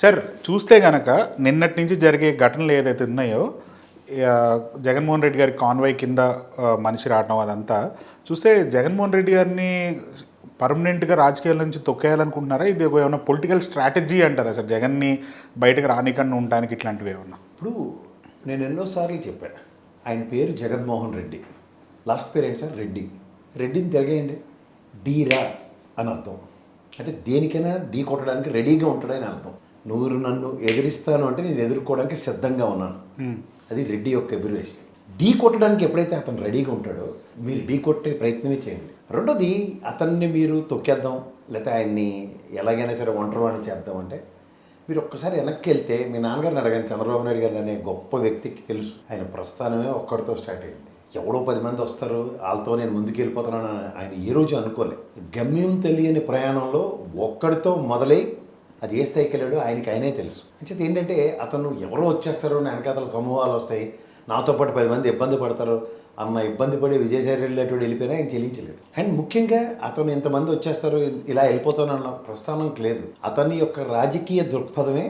Sir చూస్తే గనక నిన్నటి నుంచి జరిగే ఘటనలు ఏదైతే ఉన్నాయో జగన్మోహన్ రెడ్డి గారి కాన్వాయ్ కింద మనిషి రావడం అదంతా చూస్తే జగన్మోహన్ రెడ్డి గారిని పర్మనెంట్గా రాజకీయాల నుంచి తొక్కేయాలనుకుంటున్నారా? ఇది ఒక ఏమైనా పొలిటికల్ స్ట్రాటజీ అంటారా సార్? జగన్ని బయటకు రానికన్నా ఉండడానికి ఇట్లాంటివి ఏమన్నా? ఇప్పుడు నేను ఎన్నోసార్లు చెప్పాను ఆయన పేరు జగన్మోహన్ రెడ్డి లాస్ట్ పేరు ఏంటి సార్? రెడ్డి. రెడ్డిని తిరగేయండి. డీరా అని అర్థం. అంటే దేనికైనా ఢీ కొట్టడానికి రెడీగా ఉంటాడని అర్థం. నువ్వు నన్ను ఎదిరిస్తాను అంటే నేను ఎదుర్కోవడానికి సిద్ధంగా ఉన్నాను. అది రెడ్డి యొక్క ఎబిరేషన్. ఢీ కొట్టడానికి ఎప్పుడైతే అతను రెడీగా ఉంటాడో మీరు ఢీ కొట్టే ప్రయత్నమే చేయండి. రెండోది అతన్ని మీరు తొక్కేద్దాం లేకపోతే ఆయన్ని ఎలాగైనా సరే ఒంటరివాణి చేద్దాం అంటే మీరు ఒక్కసారి వెనక్కి వెళ్తే మీ నాన్నగారిని అడగండి చంద్రబాబు నాయుడు గారిని అనే గొప్ప వ్యక్తికి తెలుసు. ఆయన ప్రస్థానమే ఒక్కడితో స్టార్ట్ అయింది. ఎవడో పది మంది వస్తారు వాళ్ళతో నేను ముందుకు వెళ్ళిపోతున్నాను ఆయన ఏ రోజు అనుకోలే. గమ్యం తెలియని ప్రయాణంలో ఒక్కడితో మొదలై అది ఏ స్థాయికి వెళ్ళాడో ఆయనకి ఆయనే తెలుసు. అంచేత ఏంటంటే అతను ఎవరో వచ్చేస్తారో నా వెనకాతల సమూహాలు వస్తాయి నాతో పాటు పది మంది ఇబ్బంది పడతారు అన్న ఇబ్బంది పడి విజయసాయి రెడ్డి వెళ్ళిపోయినా ఆయన చెల్లించలేదు. అండ్ ముఖ్యంగా అతను ఇంతమంది వచ్చేస్తారు ఇలా వెళ్ళిపోతానన్న ప్రస్థానం లేదు. అతని యొక్క రాజకీయ దృక్పథమే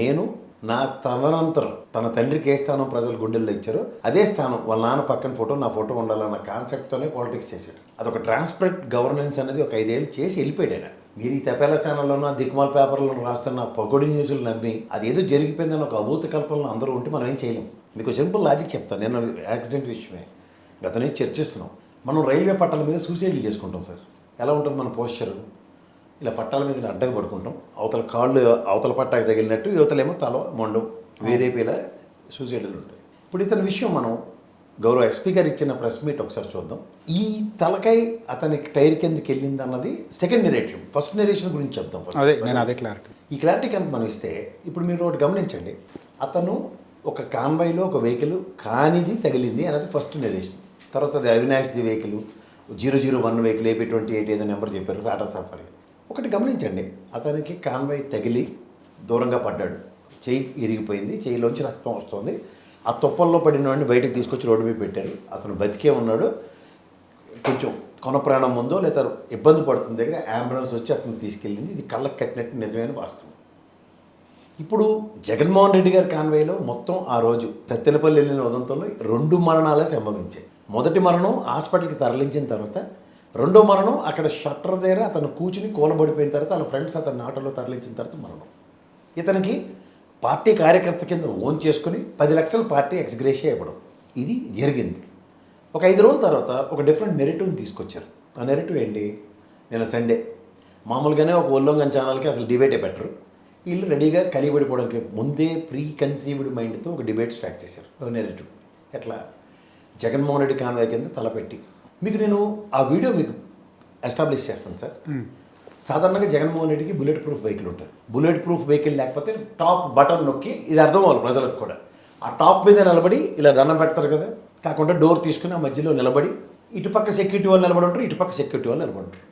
నేను నా తదనంతరం తన తండ్రికి ఏ స్థానం ప్రజలు గుండెల్లో ఇచ్చారో అదే స్థానం వాళ్ళ నాన్న పక్కన ఫోటో నా ఫోటో ఉండాలన్న కాన్సెప్ట్తోనే పాలిటిక్స్ చేశాడు. అదొక ట్రాన్స్పరెంట్ గవర్నెన్స్ అనేది ఒక ఐదేళ్ళు చేసి వెళ్ళిపోయాడు ఆయన. మీరు ఈ తెపేల ఛానల్లోనూ దిక్మాల పేపర్లను రాస్తున్న పగొడి న్యూస్లు నమ్మి అదేదో జరిగిపోయిందని ఒక అభూత కల్పనలు అందరూ ఉంటే మనం ఏం చేయలేం. మీకు సింపుల్ లాజిక్ చెప్తాను. నేను యాక్సిడెంట్ విషయమే. గతనే చర్చిస్తున్నాం? మనం రైల్వే పట్టాల మీద సూసైడ్లు చేసుకుంటాం సార్. ఎలా ఉంటుంది మన పోస్చరు ఇలా పట్టాల మీద అడ్డగా పడుకుంటాం. అవతల కాళ్ళు అవతల పట్టాకి తగిలినట్టు యువతలేమో తల మొండం వేరేపేలా సూసైడ్లు ఉంటాయి ఇప్పుడు ఇతని విషయం మనం గౌరవ ఎస్పీ గారు ఇచ్చిన ప్రెస్ మీట్ ఒకసారి చూద్దాం. ఈ తలకాయ అతనికి టైర్ కిందకి వెళ్ళింది అన్నది సెకండ్ నెరేటివ్ ఫస్ట్ నెరేషన్ గురించి చెప్దాం first. అదే నేను అదే క్లారిటీ ఈ క్లారిటీ కనుక మనం ఇస్తే ఇప్పుడు మీరు ఒకటి గమనించండి. అతను ఒక కాన్వాయ్లో ఒక వెహికల్ కానిది తగిలింది అనేది ఫస్ట్ నెరేషన్ తర్వాత అది అవినాష్ది vehicle zero zero one vehicle AP twenty eight ఏదో నెంబర్ చెప్పారు టాటా సఫారీ ఒకటి గమనించండి. అతనికి కాన్వాయ్ తగిలి దూరంగా పడ్డాడు. చేయి ఇరిగిపోయింది. చేయిలోంచి రక్తం వస్తుంది. ఆ తుప్పల్లో పడిన వాడిని బయటకు తీసుకొచ్చి రోడ్డు మీద పెట్టారు. అతను బతికే ఉన్నాడు. కొంచెం కొన ప్రాణం ముందో లేదా ఇబ్బంది పడుతున్న దగ్గర అంబులెన్స్ వచ్చి అతను తీసుకెళ్ళింది. ఇది కళ్ళకు కట్టినట్టు నిజమైన వాస్తవం. ఇప్పుడు జగన్మోహన్ రెడ్డి గారి కాన్వేలో మొత్తం ఆ రోజు సత్తెనపల్లి వెళ్ళిన ఉదంతంలో రెండు మరణాలే సంభవించాయి. మొదటి మరణం హాస్పిటల్కి తరలించిన తర్వాత రెండో మరణం అక్కడ షట్టర్ దగ్గర అతను కూర్చుని కూలబడిపోయిన తర్వాత వాళ్ళ ఫ్రెండ్స్ అతను ఆటోలో తరలించిన తర్వాత మరణం. ఇతనికి పార్టీ కార్యకర్త కింద ఓన్ చేసుకుని పది లక్షల పార్టీ ఎక్స్గ్రేషియా ఇవ్వడం. ఇది జరిగింది. ఒక ఐదు రోజుల తర్వాత ఒక డిఫరెంట్ నెరేటివ్ని తీసుకొచ్చారు. ఆ నెరేటివ్ ఏంటి? నేను సండే. మామూలుగానే ఒక ఒల్లంగన్ ఛానల్కి అసలు డిబేటే పెట్టరు. వీళ్ళు రెడీగా కలిపడిపోవడానికి ముందే ప్రీ కన్సీవ్డ్ మైండ్తో ఒక డిబేట్ స్టార్ట్ చేశారు. ఒక నెరేటివ్. ఎట్లా? జగన్మోహన్ రెడ్డి కాన్వాయ్ కింద తలపెట్టి. మీకు నేను ఆ వీడియో మీకు ఎస్టాబ్లిష్ చేస్తాను సార్ సాధారణంగా జగన్మోహన్ రెడ్డికి బుల్లెట్ ప్రూఫ్ వెహికల్ ఉంటుంది బుల్లెట్ ప్రూఫ్ వెహికల్ లేకపోతే టాప్ బటన్ నొక్కి ఇది అర్థం అవ్వాలి ప్రజలకు కూడా. ఆ టాప్ మీద నిలబడి ఇలా దండం పెడతారు కదా కాకుండా డోర్ తీసుకుని ఆ మధ్యలో నిలబడి ఇటుపక్క సెక్యూరిటీ వాళ్ళు నిలబడి ఉంటారు ఇటుపక్క సెక్యూరిటీ వాళ్ళు నిలబడి ఉంటారు.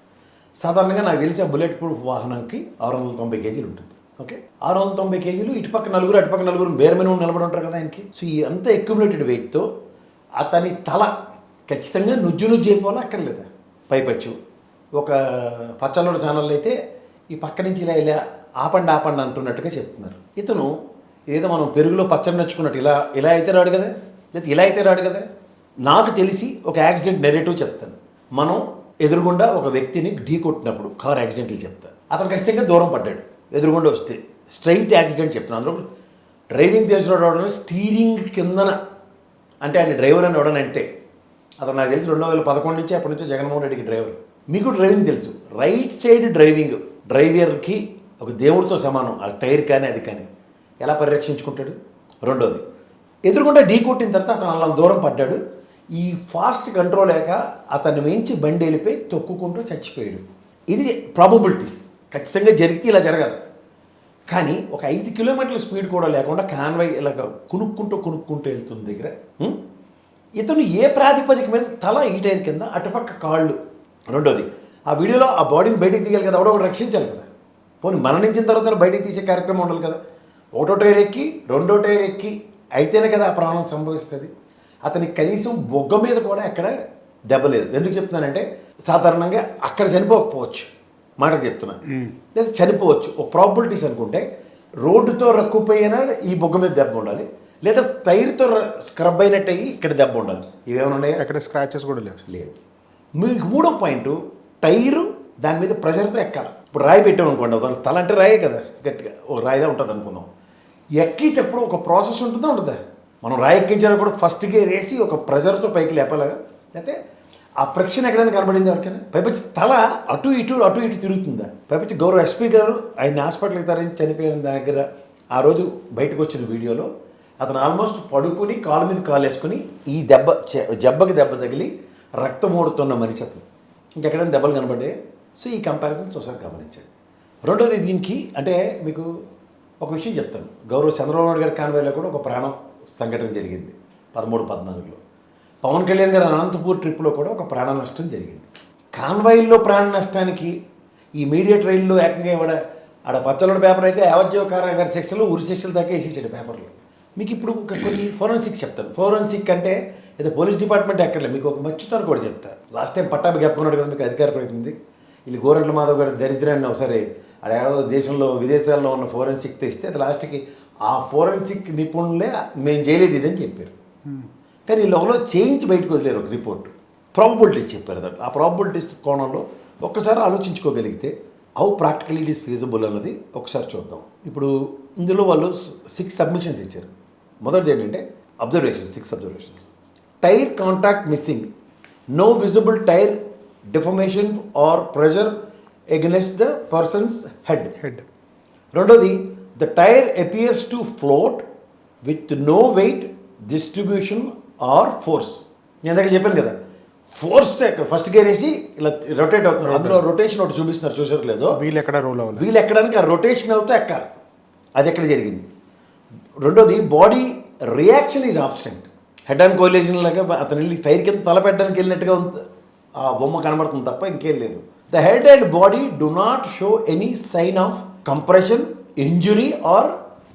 సాధారణంగా నాకు తెలిసి ఆ బుల్లెట్ ప్రూఫ్ వాహనంకి ఆరు వందల తొంభై కేజీలు ఉంటుంది. ఓకే ఆరు వందల తొంభై కేజీలు ఇటుపక్క నలుగురు అటుపక్క నలుగురు బేరమైన నిలబడి ఉంటారు కదా ఆయనకి. సో ఈ అంత అక్యుములేటెడ్ వెయిట్తో అతని తల ఖచ్చితంగా నుజ్జు నుజ్జు అయిపోవాలి అక్కర్లేదా? పైపచ్చు. ఒక పచ్చళ్ళోడు ఛానల్ అయితే ఈ పక్క నుంచి ఇలా ఇలా ఆపండి ఆపండి అంటున్నట్టుగా చెప్తున్నారు. ఇతను ఏదో మనం పెరుగులో పచ్చడి నచ్చుకున్నట్టు ఇలా ఇలా అయితే రాడు కదా? లేదా ఇలా అయితే రాడు కదా? నాకు తెలిసి ఒక యాక్సిడెంట్ నెరేటివ్ చెప్తాను. మనం ఎదురుగుండా ఒక వ్యక్తిని ఢీ కొట్టినప్పుడు కార్ యాక్సిడెంట్లు చెప్తా. అతను ఖచ్చితంగా దూరం పడ్డాడు. ఎదురుగుండా వస్తే స్ట్రైట్ యాక్సిడెంట్ చెప్తున్నాను అందులో డ్రైవింగ్ తెలిసిన స్టీరింగ్ కిందన అంటే ఆయన డ్రైవర్ అని ఎవడనంటే అతను నాకు తెలిసి రెండు వేల పదకొండు నుంచి అప్పటి నుంచి జగన్మోహన్ రెడ్డికి డ్రైవర్ మీకు డ్రైవింగ్ తెలుసు. రైట్ సైడ్ డ్రైవింగ్ డ్రైవర్కి ఒక దేవుడితో సమానం. ఆ టైర్ కానీ అది కానీ. ఎలా పరిరక్షించుకుంటాడు? రెండోది. ఎదురుకుండా ఢీ కొట్టిన తర్వాత అతను అలా దూరం పడ్డాడు. ఈ ఫాస్ట్ కంట్రోల్ లేక అతన్ని మించి బండి వెళ్ళిపోయి తొక్కుకుంటూ చచ్చిపోయాడు. ఇది ప్రాబబిలిటీస్ ఖచ్చితంగా జరిగితే ఇలా జరగదు. కానీ ఒక ఐదు కిలోమీటర్ల స్పీడ్ కూడా లేకుండా కాన్వై ఇలా కునుక్కుంటూ కునుక్కుంటూ వెళ్తుంది దగ్గర ఇతను ఏ ప్రాతిపదిక మీద తల ఈ టైర్ కింద అటుపక్క కాళ్ళు. రెండోది ఆ వీడియోలో ఆ బాడీని బయటికి తీయాలి కదా ఒకటి రక్షించాలి కదా. పోనీ మరణించిన తర్వాత బయటికి తీసే కార్యక్రమం ఉండాలి కదా. ఒకటో టైర్ ఎక్కి రెండో టైర్ ఎక్కి అయితేనే కదా ఆ ప్రాణం సంభవిస్తుంది. అతనికి కనీసం బొగ్గ మీద కూడా ఎక్కడ దెబ్బ లేదు. ఎందుకు చెప్తున్నానంటే సాధారణంగా అక్కడ చనిపోకపోవచ్చు. మాటకు చెప్తున్నా. లేదా చనిపోవచ్చు. ఒక ప్రాబిలిటీస్ అనుకుంటే రోడ్డుతో రక్కుపోయినా ఈ బొగ్గ మీద దెబ్బ ఉండాలి. లేదా టైర్తో స్క్రబ్ అయినట్టు అయ్యి ఇక్కడ దెబ్బ ఉండాలి ఇవేమైనా ఉన్నాయా? ఎక్కడ స్క్రాచెస్ కూడా లేవు. లేదు. మీకు మూడో పాయింట్ టైరు దాని మీద ప్రెషర్తో ఎక్కాలి. ఇప్పుడు రాయి పెట్టాం అనుకోండి దానికి తల అంటే రాయే కదా గట్టిగా ఒక రాయిలా ఉంటుంది అనుకుందాం. ఎక్కేటప్పుడు ఒక ప్రాసెస్ ఉంటుందా ఉంటుందా మనం రాయి ఎక్కించాలి కూడా ఫస్ట్ గేర్ వేసి ఒక ప్రెషర్తో పైకి లేపాలిగా లేకపోతే ఆ ఫ్రిక్షన్ ఎక్కడైనా కనబడింది ఎవరికైనా? పైపచ్చి తల అటు ఇటు అటు ఇటు తిరుగుతుందా? పైపచ్చి గౌరవ ఎస్పీ గారు ఆయన హాస్పిటల్కి తరలించి చనిపోయిన దగ్గర ఆ రోజు బయటకు వచ్చిన వీడియోలో అతను ఆల్మోస్ట్ పడుకుని కాలు మీద కాలు వేసుకుని ఈ దెబ్బ జబ్బకి దెబ్బ తగిలి రక్తం ఓడుతున్న మనిషి అతను. ఇంకెక్కడైనా దెబ్బలు కనబడ్డాయి? సో ఈ కంపారిజన్స్ ఒకసారి గమనించండి. రెండోది దీనికి అంటే మీకు ఒక విషయం చెప్తాను. గౌరవ చంద్రబాబు నాయుడు గారి కాన్వేలో కూడా ఒక ప్రాణం సంఘటన జరిగింది. పదమూడు పద్నాలుగులో. పవన్ కళ్యాణ్ గారి అనంతపూర్ ట్రిప్లో కూడా ఒక ప్రాణ నష్టం జరిగింది. కాన్వాయిల్లో ప్రాణ నష్టానికి ఈ మీడియా ట్రైన్లో ఏకంగా ఇవాడ ఆడ పచ్చలోడ పేపర్ అయితే యావజ్జీవ కారాగారి శిక్షలు ఉరి శిక్షలు దాకా వేసేసాడు పేపర్లు. మీకు ఇప్పుడు కొన్ని ఫోరెన్సిక్ చెప్తాను. ఫోరెన్సిక్ అంటే ఏదో పోలీస్ డిపార్ట్మెంట్ ఎక్కడలే మీకు ఒక మచ్చుతారు కూడా చెప్తా. లాస్ట్ టైం పట్టాభి చెప్పుకున్నాడు కదా మీకు? అధికార ప్రతినిధి వీళ్ళు గోరంట్ల మాధవ్ గారి దరిద్రాన్ని ఒకసారి ఆడ ఏదో దేశంలో విదేశాల్లో ఉన్న ఫోరెన్సిక్తో ఇస్తే అది లాస్ట్కి ఆ ఫోరెన్సిక్ నిపుణులే మేము చేయలేదు ఇదని చెప్పారు. కానీ లోపల చేయించి బయటకు వదిలేరు ఒక రిపోర్ట్. ప్రాబబిలిటీస్ చెప్పారు దాంట్లో ఆ ప్రాబబిలిటీస్ కోణంలో ఒక్కసారి ఆలోచించుకోగలిగితే how practical it is feasible అన్నది ఒకసారి చూద్దాం. ఇప్పుడు ఇందులో వాళ్ళు సిక్స్ సబ్మిషన్స్ ఇచ్చారు. మొదటిది ఏంటంటే observation six observation tyre contact missing no visible tyre deformation or pressure against the person's head head రెండోది the tyre appears to float with no weight distribution or force నేను ఇందాక చెప్పాను కదా ఫోర్స్ ఫస్ట్ గేర్ వేసి ఇలా rotate అవుతున్నారు. అందులో rotation ఒకటి చూపిస్తున్నారు చూసారు లేదో? వీళ్ళు ఎక్కడ రోల్ అవ్వాలి వీళ్ళు ఎక్కడానికి ఆ రొటేషన్ అవుతూ ఎక్కాలి. అది ఎక్కడ జరిగింది? రెండోది body reaction is absent head and collision లాగా అతను వెళ్ళి టైర్ కింద తల పెట్టడానికి వెళ్ళినట్టుగా ఉంది ఆ బొమ్మ కనబడుతుంది తప్ప ఇంకేం లేదు. The head and body do not show any sign of compression injury or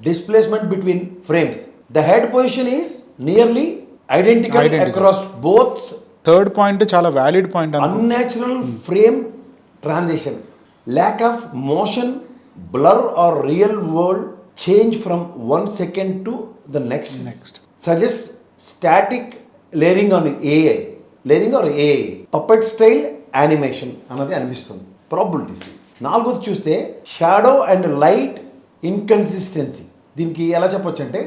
displacement between frames the head position is nearly identical. Across both third point చాలా valid point unnatural frame transition. Lack of motion blur or real world change from one second to the next. Next. suggests static layering on ai layering or ai puppet style animation అన్నది అనిపిస్తుంది. Probabilities నాలుగోది చూస్తే shadow and light inconsistency దీనికి ఎలా చెప్పొచ్చు అంటే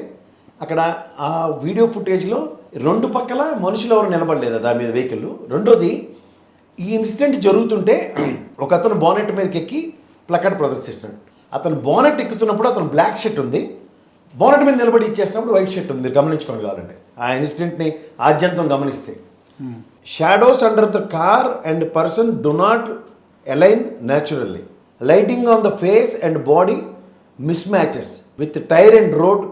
అక్కడ ఆ వీడియో ఫుటేజ్లో రెండు పక్కల మనుషులు ఎవరు నిలబడలేదు? దాని మీద వెహికల్ రెండోది ఈ ఇన్సిడెంట్ జరుగుతుంటే ఒక అతను బానెట్ మీదకి ఎక్కి ప్లకార్డ్ ప్రదర్శిస్తున్నాడు అతను బానెట్ ఎక్కుతున్నప్పుడు అతను బ్లాక్ షర్ట్ ఉంది. బానెట్ మీద నిలబడి ఇచ్చేసినప్పుడు వైట్ షర్ట్ ఉంది. మీరు గమనించుకోండి కావాలంటే. ఆ ఇన్సిడెంట్ని ఆద్యంతం గమనిస్తే. Shadows under the car and person do not align naturally lighting on the face and body mismatches with tyre and road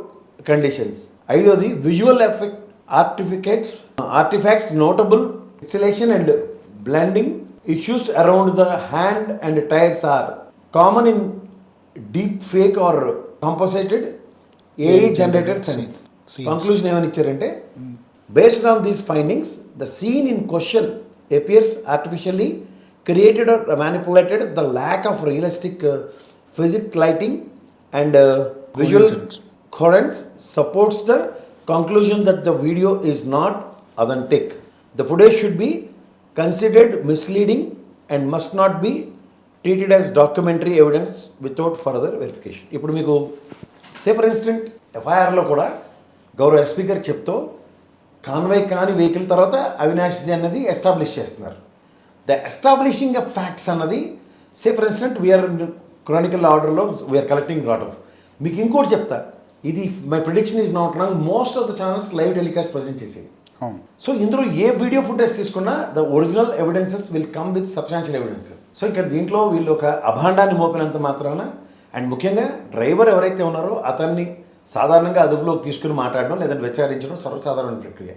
conditions ఐదోది visual effect artifacts artifacts notable pixelation and blending issues around the hand and tyres are common in deep fake or composited AI generated signs conclusion ఏమని ఇచ్చారంటే based on these findings the scene in question appears artificially created or manipulated the lack of realistic physics lighting and visual coherence supports the conclusion that the video is not authentic the footage should be considered misleading and must not be treated as documentary evidence without further verification ఇప్పుడు మీకు say for instant ఎఫ్ఐఆర్లో కూడా గౌరవ SP గారు చెప్తూ కాన్వై కాని vehicle తర్వాత అవినాష్ అన్నది ఎస్టాబ్లిష్ చేస్తున్నారు. ద ఎస్టాబ్లిషింగ్ ఆఫ్ ఫ్యాక్ట్స్ అన్నది say for instance we are chronicle ఆర్డర్లో we are collecting lot of మీకు ఇంకోటి చెప్తా ఇది my prediction is not wrong most of the channels live telecast present చేసేది. సో ఇందులో ఏ వీడియో ఫుటేజ్ తీసుకున్నా the original evidences will come with substantial evidences so ఇక్కడ దీంట్లో వీళ్ళు ఒక అభాండాన్ని మోపినంత మాత్రాన అండ్ ముఖ్యంగా డ్రైవర్ ఎవరైతే ఉన్నారో అతన్ని సాధారణంగా అదుపులోకి తీసుకుని మాట్లాడడం లేదంటే విచారించడం సర్వసాధారణ ప్రక్రియ.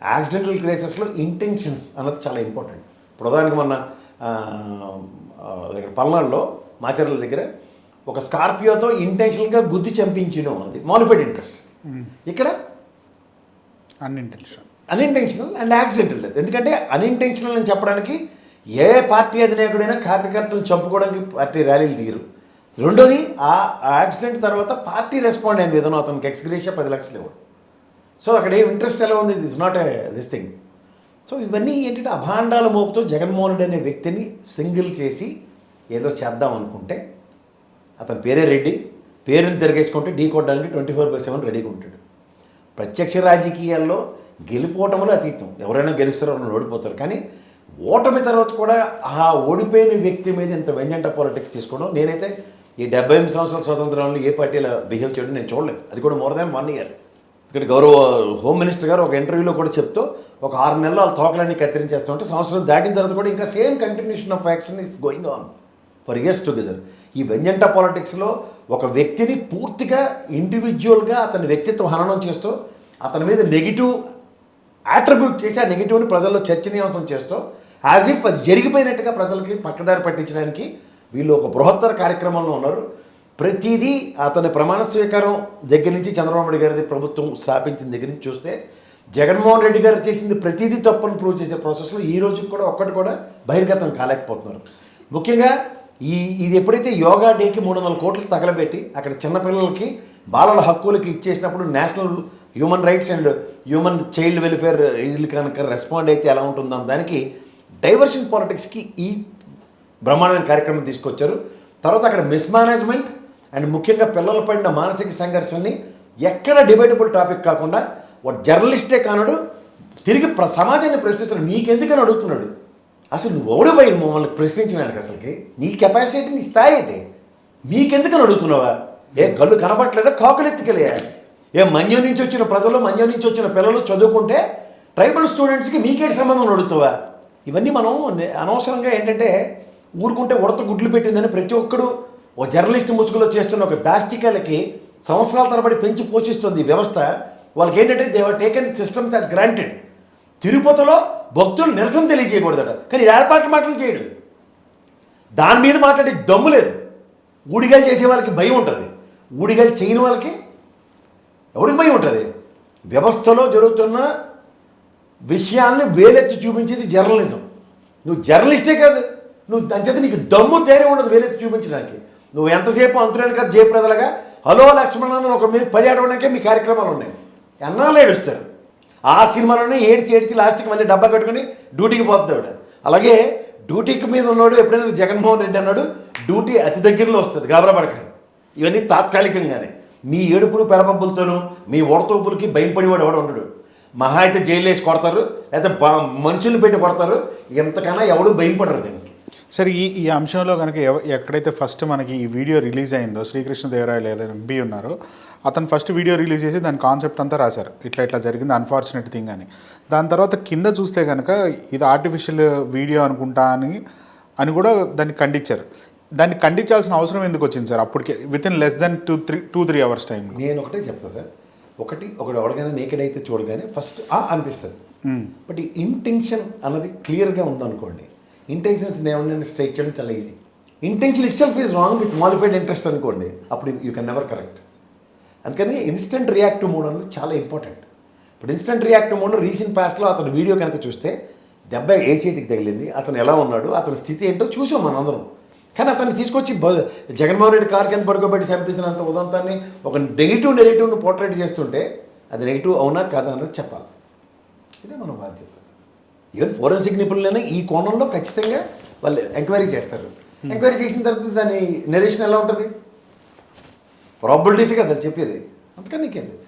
యాక్సిడెంటల్ కేసెస్లో ఇంటెన్షన్స్ అన్నది చాలా ఇంపార్టెంట్ ఇప్పుడు ఉదాహరణకి మొన్న పల్నాడులో మాచర్ల దగ్గర ఒక స్కార్పియోతో ఇంటెన్షనల్గా గుద్ది చంపించడం అన్నది. మాలిఫైడ్ ఇంట్రెస్ట్ ఇక్కడ అన్ఇంటెన్షన్ అన్ఇంటెన్షనల్ అండ్ యాక్సిడెంటల్ లేదు ఎందుకంటే అన్ఇంటెన్షనల్ అని చెప్పడానికి ఏ పార్టీ అధినాయకుడైనా కార్యకర్తలు చంపుకోవడానికి పార్టీ ర్యాలీలు దిగరు రెండోది ఆ యాక్సిడెంట్ తర్వాత పార్టీ రెస్పాండ్ అయింది. ఏదైనా అతనికి ఎక్స్గ్రేషియా పది లక్షలు ఇవ్వడు. సో అక్కడ ఏం ఇంట్రెస్ట్ ఎలా ఉంది? It's not a this thing so ఇవన్నీ ఏంటంటే అభాండాల మోపుతో జగన్మోహన్ రెడ్డి అనే వ్యక్తిని సింగిల్ చేసి ఏదో చేద్దాం అనుకుంటే అతని పేరే రెడ్డి. పేరుని తిరగేసుకుంటే ఢీ కొట్టడానికి ట్వంటీ ఫోర్ బై సెవెన్ రెడీగా ఉంటాడు. ప్రత్యక్ష రాజకీయాల్లో గెలిపోవటంలో అతీతం. ఎవరైనా గెలుస్తారో ఎవరైనా ఓడిపోతారు. కానీ ఓటమి తర్వాత కూడా ఆ ఓడిపోయిన వ్యక్తి మీద ఇంత వెంజంట పాలిటిక్స్ తీసుకోవడం నేనైతే ఈ డెబ్బై ఎనిమిది సంవత్సరాల స్వతంత్రంలో ఏ పార్టీలో బిహేవ్ చేయడం నేను చూడలేదు. అది కూడా మోర్ దాన్ వన్ ఇయర్ ఇక్కడ గౌరవ హోమ్ మినిస్టర్ గారు ఒక ఇంటర్వ్యూలో కూడా చెప్తూ ఒక ఆరు నెలలు వాళ్ళ తోకలన్నీ కత్తిరించేస్తూ ఉంటే సంవత్సరం దాటిన తర్వాత కూడా ఇంకా same continuation of action is going on for years together ఈ వెంజంట పాలిటిక్స్లో ఒక వ్యక్తిని పూర్తిగా ఇండివిజువల్గా అతని వ్యక్తిత్వ హననం చేస్తూ అతని మీద నెగిటివ్ యాట్రిబ్యూట్ చేసి ఆ నెగిటివ్ని ప్రజల్లో చర్చనీయాంశం చేస్తూ యాజ్ ఇఫ్ అది జరిగిపోయినట్టుగా ప్రజలకి పక్కదారి పట్టించడానికి వీళ్ళు ఒక బృహత్తర కార్యక్రమంలో ఉన్నారు. ప్రతిదీ అతని ప్రమాణ స్వీకారం దగ్గర నుంచి చంద్రబాబు నాయుడు గారి ప్రభుత్వం స్థాపించిన దగ్గర నుంచి చూస్తే జగన్మోహన్ రెడ్డి గారు చేసింది ప్రతిదీ తప్పని ప్రూవ్ చేసే ప్రాసెస్లో ఈ రోజుకి కూడా ఒక్కటి కూడా బహిర్గతం కాలేకపోతున్నారు. ముఖ్యంగా ఈ ఇది ఎప్పుడైతే యోగా డేకి మూడు వందల కోట్లు తగలబెట్టి అక్కడ చిన్నపిల్లలకి బాలల హక్కులకి ఇచ్చేసినప్పుడు national human rights and human child welfare ఇది కనుక రెస్పాండ్ అయితే ఎలా ఉంటుందో దానికి డైవర్షన్ పాలిటిక్స్కి ఈ బ్రహ్మాండమైన కార్యక్రమం తీసుకొచ్చారు. తర్వాత అక్కడ మిస్మేనేజ్మెంట్ అండ్ ముఖ్యంగా పిల్లలు పడిన మానసిక సంఘర్షణని ఎక్కడ డిబేటబుల్ టాపిక్ కాకుండా వాడు జర్నలిస్టే కానుడు తిరిగి ప్ర సమాజాన్ని ప్రశ్నిస్తున్నాడు నీకెందుకని అడుగుతున్నాడు? అసలు నువ్వు ఎవడు పోయి మమ్మల్ని ప్రశ్నించినానికి అసలుకి? నీ కెపాసిటీ నీ స్థాయి ఏంటి? నీకెందుకని అడుగుతున్నావా? ఏ కళ్ళు కనబట్లేదా కాకులు ఎత్తుకెళ్ళా ఏ మన్యం నుంచి వచ్చిన ప్రజలు మన్యం నుంచి వచ్చిన పిల్లలు చదువుకుంటే ట్రైబల్ స్టూడెంట్స్కి మీకేటి సంబంధం అడుగుతావా? ఇవన్నీ మనం అనవసరంగా ఏంటంటే ఊరుకుంటే ఉడత గుడ్లు పెట్టిందని ప్రతి ఒక్కడు ఓ జర్నలిస్ట్ ముసుగులో చేస్తున్న ఒక దాష్టికాలకి సంవత్సరాల తరబడి పెంచి పోషిస్తుంది వ్యవస్థ. వాళ్ళకి ఏంటంటే they were taken systems as granted తిరుపతిలో భక్తులు నిరసన తెలియజేయకూడదట. కానీ ఏర్పాట్లు మాటలు చేయడు. దాని మీద మాట్లాడే దమ్ము లేదు. ఊడిగలు చేసే వాళ్ళకి భయం ఉంటుంది. ఊడిగలు చేయని వాళ్ళకి ఎవరికి భయం ఉంటుంది? వ్యవస్థలో జరుగుతున్న విషయాల్ని వేలెత్తి చూపించేది జర్నలిజం. నువ్వు జర్నలిస్టే కాదు నువ్వు దాని నీకు దమ్ము ధైర్యం ఉండదు వేలెత్తి చూపించడానికి. నువ్వు ఎంతసేపు అంతులేని కాదు జయప్రదలుగా హలో లక్ష్మణానందన్ ఒక మీద పడి ఆడవడానికే మీ కార్యక్రమాలు ఉన్నాయి. ఎన్నాళ్ళు ఏడుస్తారు. ఆ సినిమాలోనే ఏడ్చి ఏడ్చి లాస్ట్కి మళ్ళీ డబ్బా కట్టుకుని డ్యూటీకి పోతాడు అలాగే డ్యూటీకి మీద ఉన్నాడు ఎప్పుడైనా జగన్మోహన్ రెడ్డి అన్నాడు డ్యూటీ అతి దగ్గరలో వస్తుంది గాబరా పడకండి. ఇవన్నీ తాత్కాలికంగానే. మీ ఏడుపులు పెడపబ్బులతోనూ మీ ఓడతోపులకి భయపడేవాడు ఎవడు ఉండడు. మహా అయితే జైలు వేసి కొడతారు లేకపోతే మనుషుల్ని పెట్టి కొడతారు ఎంతకన్నా ఎవడు భయపడరు దీనికి. సరే ఈ ఈ అంశంలో కనుక ఎవ- ఎక్కడైతే ఫస్ట్ మనకి ఈ వీడియో రిలీజ్ అయిందో శ్రీకృష్ణదేవరాయలు ఏదైనా ఎంపీ ఉన్నారో అతను ఫస్ట్ వీడియో రిలీజ్ చేసి దాని కాన్సెప్ట్ అంతా రాశారు. ఇట్లా ఇట్లా జరిగింది అన్ఫార్చునేట్ థింగ్ అని. దాని తర్వాత కింద చూస్తే కనుక ఇది ఆర్టిఫిషియల్ వీడియో అనుకుంటా అని అని కూడా దాన్ని ఖండించారు. దాన్ని ఖండించాల్సిన అవసరం ఎందుకు వచ్చింది సార్? అప్పటికే within less than two three two three hours టైంలో నేను ఒకటే చెప్తా సార్. ఒకటి ఒకడు ఎవడగానే నేకెడైతే చూడగానే ఫస్ట్ ఆ అనిపిస్తుంది. బట్ ఈ ఇంటెన్షన్ అన్నది క్లియర్గా ఉందనుకోండి ఇంటెన్షన్స్ నేను స్ట్రైట్ చేయడం చాలా easy intention itself is wrong with malafide interest అనుకోండి అప్పుడు యూ కెన్ నెవర్ కరెక్ట్ అందుకని ఇన్స్టెంట్ రియాక్టివ్ మోడ్ అనేది చాలా ఇంపార్టెంట్ ఇప్పుడు ఇన్స్టెంట్ రియాక్టివ్ మోడ్లో రీసెంట్ పాస్ట్లో అతను వీడియో కనుక చూస్తే దెబ్బ ఏ చేతికి తగిలింది అతను ఎలా ఉన్నాడు అతని స్థితి ఏంటో చూసాం మనందరం కానీ అతన్ని తీసుకొచ్చి జగన్మోహన్ రెడ్డి కార్ కింద పడుకోబెట్టి చంపేసినంత ఉదంతాన్ని ఒక నెగిటివ్ నెగిటివ్ను పోర్ట్రేట్ చేస్తుంటే అది నెగిటివ్ అవునా కాదా అన్నది చెప్పాలి. ఇదే మన బాధ్యత. ఈవెన్ ఫోరెన్సిక్ నిపుణులైనా ఈ కోణంలో ఖచ్చితంగా వాళ్ళు ఎంక్వైరీ చేస్తారు. ఎంక్వైరీ చేసిన తర్వాత దాని నెరేషన్ ఎలా ఉంటుంది? ప్రాబిలిటీసే కదా చెప్పేది. అందుకని నీకేం లేదు.